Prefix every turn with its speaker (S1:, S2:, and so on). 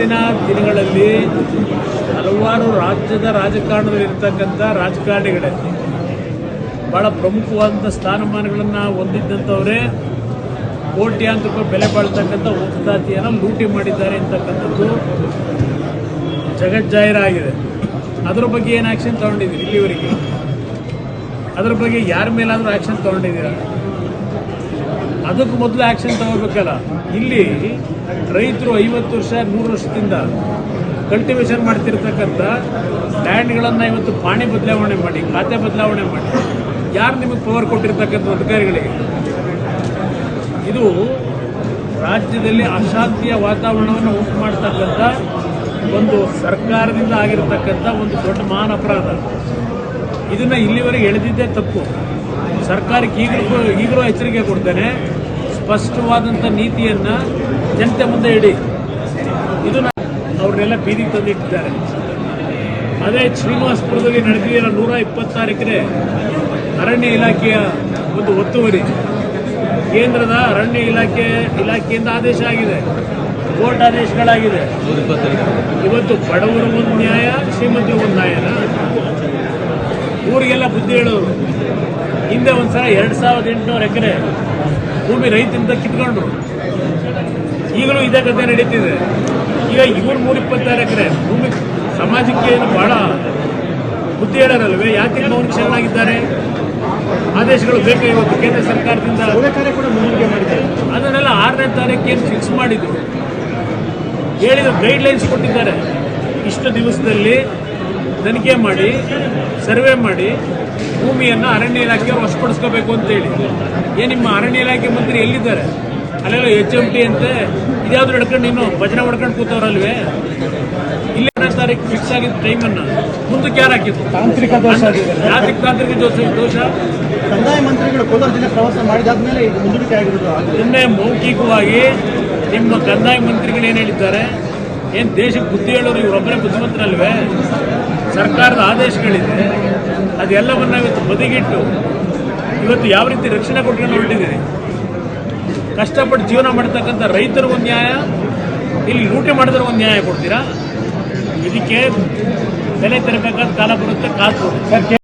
S1: ಮುಂದಿನ ದಿನಗಳಲ್ಲಿ ಹಲವಾರು ರಾಜ್ಯದ ರಾಜಕಾರಣದಲ್ಲಿರ್ತಕ್ಕಂಥ ರಾಜಕಾರಣಿಗಳೇ ಬಹಳ ಪ್ರಮುಖವಾದಂಥ ಸ್ಥಾನಮಾನಗಳನ್ನು ಹೊಂದಿದ್ದಂಥವರೇ ಕೋಟ್ಯಾಂತರ ರೂಪಾಯಿ ಬೆಲೆ ಬಾಳ್ತಕ್ಕಂಥ ಉತ್ಪಾತಿಯನ್ನು ಲೂಟಿ ಮಾಡಿದ್ದಾರೆ ಅಂತಕ್ಕಂಥದ್ದು ಜಗಜ್ಜಾಹಿರಾಗಿದೆ ಅದರ ಬಗ್ಗೆ ಏನು ಆ್ಯಕ್ಷನ್ ತೊಗೊಂಡಿದ್ದೀರಿ ಇಲ್ಲಿವರೆಗೆ? ಅದ್ರ ಬಗ್ಗೆ ಯಾರ ಮೇಲಾದರೂ ಆ್ಯಕ್ಷನ್ ತೊಗೊಂಡಿದ್ದೀರಾ? ಅದಕ್ಕೆ ಮೊದಲು ಆ್ಯಕ್ಷನ್ ತಗೋಬೇಕಲ್ಲ. ಇಲ್ಲಿ ರೈತರು ಐವತ್ತು ವರ್ಷ, ನೂರು ವರ್ಷದಿಂದ ಕಲ್ಟಿವೇಷನ್ ಮಾಡ್ತಿರ್ತಕ್ಕಂಥ ಲ್ಯಾಂಡ್ಗಳನ್ನು ಇವತ್ತು ಪಾಣಿ ಬದಲಾವಣೆ ಮಾಡಿ, ಖಾತೆ ಬದಲಾವಣೆ ಮಾಡಿ. ಯಾರು ನಿಮಗೆ ಪವರ್ ಕೊಟ್ಟಿರ್ತಕ್ಕಂಥ ಅಧಿಕಾರಿಗಳಿಗೆ? ಇದು ರಾಜ್ಯದಲ್ಲಿ ಅಶಾಂತಿಯ ವಾತಾವರಣವನ್ನು ಉಂಟು ಮಾಡ್ತಕ್ಕಂಥ ಒಂದು ಸರ್ಕಾರದಿಂದ ಆಗಿರತಕ್ಕಂಥ ಒಂದು ದೊಡ್ಡ ಮಹಾನ್ ಅಪರಾಧ. ಇದನ್ನು ಇಲ್ಲಿವರೆಗೆ ಎಳೆದಿದ್ದೇ ತಪ್ಪು. ಸರ್ಕಾರಕ್ಕೆ ಈಗಲೂ ಈಗಲೂ ಎಚ್ಚರಿಕೆ ಕೊಡ್ತೇನೆ. ಸ್ಪಷ್ಟವಾದಂಥ ನೀತಿಯನ್ನು ಜನತೆ ಮುಂದೆ ಇಡಿ. ಇದನ್ನ ಅವ್ರನ್ನೆಲ್ಲ ಬೀದಿ ತಂದಿಟ್ಟಿದ್ದಾರೆ. ಅದೇ ಶ್ರೀನಿವಾಸಪುರದಲ್ಲಿ ನಡೆದಿರೋ ನೂರ ಇಪ್ಪತ್ತಾರು ಎಕರೆ ಅರಣ್ಯ ಇಲಾಖೆಯ ಒಂದು ಒತ್ತುವರಿ. ಕೇಂದ್ರದ ಅರಣ್ಯ ಇಲಾಖೆ ಇಲಾಖೆಯಿಂದ ಆದೇಶ ಆಗಿದೆ. ಕೋರ್ಟ್ ಆದೇಶಗಳಾಗಿದೆ. ಇವತ್ತು ಬಡವರು ಒಂದು ನ್ಯಾಯ ಶ್ರೀಮತಿ ಒಂದು ನ್ಯಾಯನ? ಊರಿಗೆಲ್ಲ ಬುದ್ಧಿ ಹೇಳೋರು. ಹಿಂದೆ ಒಂದ್ಸಲ ಎರಡು ಸಾವಿರದ ಎಂಟುನೂರು ಎಕರೆ ಭೂಮಿ ರೈತರಿಂದ ಕಿತ್ಕೊಂಡ್ರು ಈಗಲೂ ಇದೇ ಕಥೆ ನಡೀತಿದೆ. ಈಗ ಇವ್ರ ಮೂರು ಇಪ್ಪತ್ತಾರು ಎಕರೆ ಭೂಮಿ ಸಮಾಜಕ್ಕೆ ಏನು ಬಹಳ ಬುದ್ಧಿ ಹೇಳೋರಲ್ವೇ? ಯಾಕೆ ಅವರು ಶರಣಾಗಿದ್ದಾರೆ? ಆದೇಶಗಳು ಬೇಕೇ ಇವತ್ತು ಕೇಂದ್ರ ಸರ್ಕಾರದಿಂದ? ಅದನ್ನೆಲ್ಲ ಆರನೇ ತಾರೀಕೇನು ಏನು ಫಿಕ್ಸ್ ಮಾಡಿದ್ರು? ಹೇಳಿದ ಗೈಡ್ಲೈನ್ಸ್ ಕೊಟ್ಟಿದ್ದಾರೆ. ಇಷ್ಟು ದಿವಸದಲ್ಲಿ ತನಿಖೆ ಮಾಡಿ ಸರ್ವೆ ಮಾಡಿ ಭೂಮಿಯನ್ನು ಅರಣ್ಯ ಇಲಾಖೆಯವರು ವಶಪಡಿಸ್ಕೋಬೇಕು ಅಂತೇಳಿ ಏ ನಿಮ್ಮ ಅರಣ್ಯ ಇಲಾಖೆ ಮಂತ್ರಿ ಎಲ್ಲಿದ್ದಾರೆ? ಅಲ್ಲೆಲ್ಲ ಎಚ್ ಎಂ ಟಿ ಅಂತೆ ಇದ್ಯಾವ್ದು ಹಿಡ್ಕೊಂಡು ಇನ್ನು ಭಜನೆ ಮಾಡ್ಕೊಂಡು ಕೂತವ್ರಲ್ವೇ? ಇಲ್ಲಿ ತಾರೀಕು ಫಿಕ್ಸ್ ಆಗಿದ್ದ ಟೈಮನ್ನು ಮುಂದಕ್ಕೆ ಯಾರು ಹಾಕಿದ್ರು
S2: ತಾಂತ್ರಿಕ ದೋಷ
S1: ಯಾತ್ರಿಕ ತಾಂತ್ರಿಕ ದೋಷ ದೋಷ?
S2: ಕಂದಾಯ ಮಂತ್ರಿಗಳು ಕೋಲಾರ ಜಿಲ್ಲೆ ಪ್ರವಾಸ ಮಾಡಿದಾದ್ಮೇಲೆ ಇದು ಮುಂದೂಡಿಕೆ ಆಗಿರೋದು
S1: ನಿನ್ನೆ ಮೌಖಿಕವಾಗಿ ನಿಮ್ಮ ಕಂದಾಯ ಮಂತ್ರಿಗಳು ಏನು ಹೇಳಿದ್ದಾರೆ? ಏನು ದೇಶಕ್ಕೆ ಬುದ್ಧಿ ಹೇಳೋರು ಇವರೊಬ್ಬರೇ ಬುದ್ಧಿವಂತರಲ್ವೇ? ಸರ್ಕಾರದ ಆದೇಶಗಳಿದೆ, ಅದೆಲ್ಲವನ್ನು ಇವತ್ತು ಬದಿಗಿಟ್ಟು ಇವತ್ತು ಯಾವ ರೀತಿ ರಕ್ಷಣೆ ಕೊಟ್ಕೊಂಡು ಹೊರಟಿದ್ದೀರಿ? ಕಷ್ಟಪಟ್ಟು ಜೀವನ ಮಾಡ್ತಕ್ಕಂಥ ರೈತರು ಒಂದು ನ್ಯಾಯ, ಇಲ್ಲಿ ಲೂಟಿ ಮಾಡಿದ್ರೆ ಒಂದು ನ್ಯಾಯ ಕೊಡ್ತೀರಾ? ಇದಕ್ಕೆ ಬೆಲೆ ತೆರಬೇಕಾದ ಕಾಲ ಬರುತ್ತೆ,
S2: ಕಾಸು.